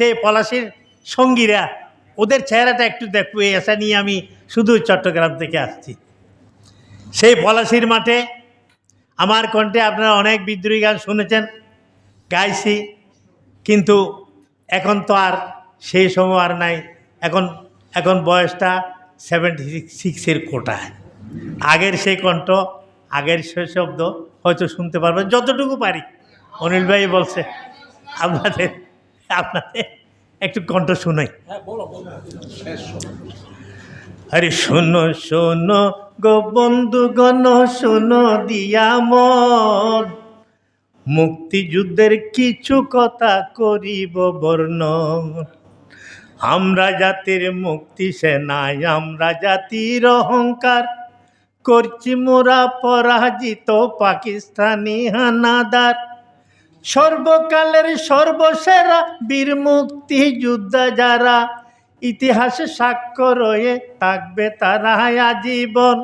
সেই পলাশির সঙ্গীরা, ওদের চেহারাটা একটু দেখব এই আশা নিয়ে আমি শুধু চট্টগ্রাম থেকে আসছি। সেই পলাশির মাঠে আমার কণ্ঠে আপনারা অনেক বিদ্রোহী গান শুনেছেন, গাইছি, কিন্তু এখন তো আর সেই সময় আর নাই। এখন এখন বয়সটা সেভেন্টি সিক্সের কোটায়। আগের সেই কণ্ঠ, আগের সেই শব্দ হয়তো শুনতে পারবেন, যতটুকু পারি। অনিল ভাই বলছে, আপনাদের আপনাদের একটু কণ্ঠ শুনাই। আরে শোনো শোনো গো বন্ধু গণ শোনো দিয়া মন। মুক্তিযুদ্ধের কিছু কথা করিব বর্ণন আমরা জাতির মুক্তি সেনায় আমরা জাতির অহংকার। করছি মোরা পরাজিত পাকিস্তানি হানাদার। সর্বকালের সর্বসেরা বীর মুক্তি যোদ্ধা যারা ইতিহাসে সাক্ষ্য রয়ে থাকবে তারা আজীবন।